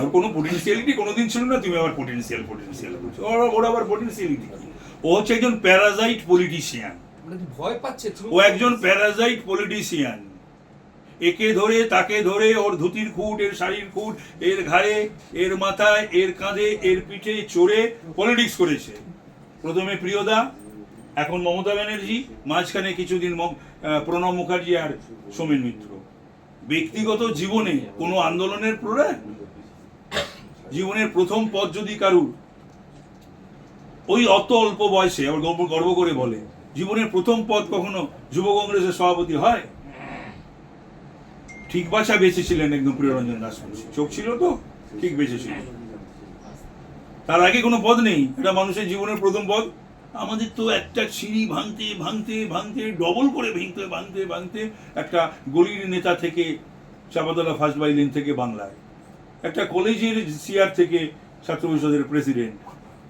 আর কোনো পোটেন্সিয়ালিটি কোনোদিন ছিল না তুমি আবার পোটেন্সিয়াল পোটেন্সিয়াল বলছো। ওর ওর আবার পোটেন্সিয়ালিটি ও হচ্ছে একজন প্যারাজাইট পলিটিশিয়ান মানে ভয় পাচ্ছে ও একজন প্যারাজাইট পলিটিশিয়ান একে ধরে তাকে ধরে ওর ধুতির খুঁট এর শাড়ির খুঁট এর ঘাড়ে এর মাথায় এর কাঁধে এর পিঠে চড়ে পলিটিক্স করেছে। প্রথমে প্রিয়দা এখন মমতা ব্যানার্জি মাঝখানে কিছুদিন প্রণব মুখার্জি আর সোমেন মিত্র। ব্যক্তিগত জীবনে কোনো আন্দোলনের প্রয়াস জীবনের প্রথম পথ যদি কারুর, ওই অত অল্প বয়সে আবার গর্ব করে বলে, জীবনের প্রথম পদ কখনো যুব কংগ্রেসের সভাপতি হয়? ঠিক বাসা বেঁচেছিলেন একদম প্রিয়রঞ্জন দাস চোখ ছিল তো? ঠিক বেঁচেছিলেন তার আগে কোনো পদ নেই। এটা মানুষের জীবনের প্রথম পদ, আমাদের তো একটা সিঁড়ি ভাঙতে ভাঙতে ভাঙতে, ডবল করে ভেঙতে, ভাঙতে ভাঙতে একটা গলির নেতা থেকে চাপাতলা ফার্স্ট বাইলেন থেকে বাংলায়। একটা কলেজের সিআর থেকে ছাত্র পরিষদের প্রেসিডেন্ট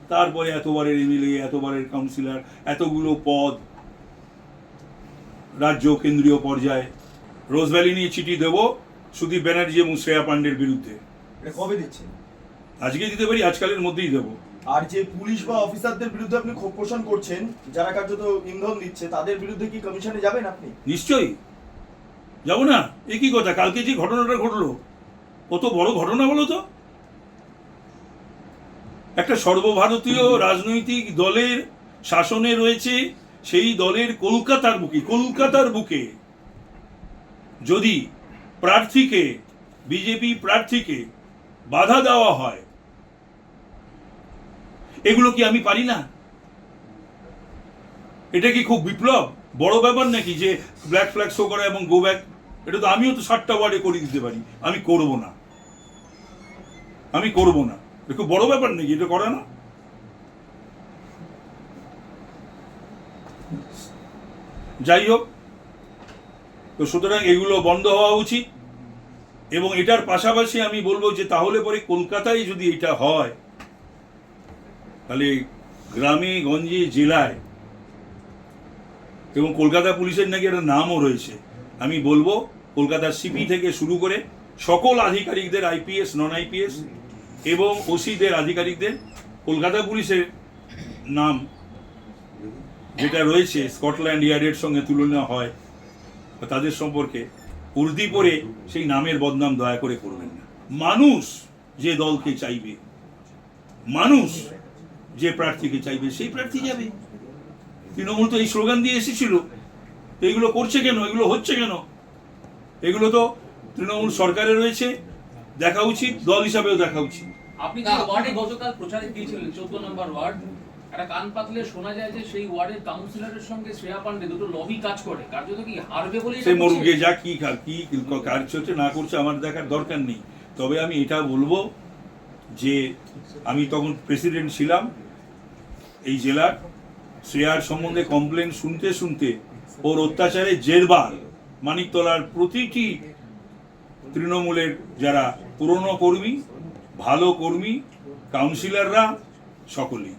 তারপরে এতবারের এমএলএ এতবারের কাউন্সিলর এতগুলো পদ রাজ্য কেন্দ্রীয় পর্যায়ে। রোজ ভ্যালি নিয়ে চিঠি দেবো সুদীপ ব্যানার্জি এবং শ্রেয়া পাণ্ডের বিরুদ্ধে। কবে দিচ্ছেন? আজকে দিতে পারি আজকালের মধ্যেই দেবো। আর যে পুলিশ বা অফিসারদের বিরুদ্ধে আপনি ক্ষোভ পোষণ করছেন যারা কার্যত ইন্ধন দিচ্ছে তাদের বিরুদ্ধে কি কমিশনে যাবেন আপনি? নিশ্চয়ই। যাব না। এ কি কথা? কালকে যে ঘটনাটা ঘটলো কত বড় ঘটনা বলো তো? একটা সর্বভারতীয় রাজনৈতিক দলের শাসনে রয়েছে, সেই দলের কলকাতার বুকে কলকাতার বুকে। যদি প্রার্থীকে, বিজেপি প্রার্থীকে বাধা দেওয়া হয়, এগুলো কি আমি পারি না? এটা কি খুব বিপ্লব? বড় ব্যাপার নাকি যে ব্ল্যাক ফ্ল্যাগ শো করা এবং গো ব্যাক এটা তো আমিও তো ষাটটা ওয়ার্ডে করে দিতে পারি। আমি করব না। আমি করব না। এটা খুব বড় ব্যাপার নাকি? এটা করে না? যাই হোক, তো সুতরাং এগুলো বন্ধ হওয়া উচিত। এবং এটার পাশাপাশি আমি বলব যে তাহলে পরে কলকাতায় যদি এটা হয়, তাহলে গ্রামে, গঞ্জে, জেলায় এবং কলকাতা পুলিশের নাকি একটা নামও রয়েছে। আমি বলব কলকাতার সিপি থেকে শুরু করে সকল আধিকারিকদের আইপিএস নন আইপিএস এবং ওসিদের আধিকারিকদের কলকাতা পুলিশের নাম যেটা রয়েছে, স্কটল্যান্ড ইয়ার্ডের সঙ্গে তুলনা হয় বা তাদের সম্পর্কে উর্দি পরে সেই নামের বদনাম দয়া করে করবেন না। মানুষ যে দলকে চাইবে, মানুষ যে প্রার্থীকে চাইবে, সেই প্রার্থী যাবে। তৃণমূল তো এই স্লোগান দিয়ে এসেছিল। তো এগুলো করছে কেন? এগুলো হচ্ছে কেন? এগুলো তো তৃণমূল সরকারে রয়েছে দেখা উচিত দল হিসাবেও দেখা উচিত। আপনি যে ওয়ার্ডে গতকাল প্রচারে গিয়েছিলেন? চোদ্দ নম্বর ওয়ার্ড। একটা কান পাতলে শোনা যায় যে সেই ওয়ার্ডের কাউন্সিলরের সঙ্গে শ্রেয়া পান্ডে দুটো লবি কাজ করে। কার্যত কি হারবে বলে সে মরুগে যা কি কি কাজ হচ্ছে না করছে আমার দেখার দরকার নেই। তবে আমি এটা বলব যে আমি তখন প্রেসিডেন্ট ছিলাম এই জেলার। শ্রেয়ার সম্বন্ধে কমপ্লেন শুনতে শুনতে ওর অত্যাচারে জেরবার মানিকতলার প্রতিটি তৃণমূলের যারা পুরনো কর্মী ভালো কর্মী কাউন্সিলররা সকলেই।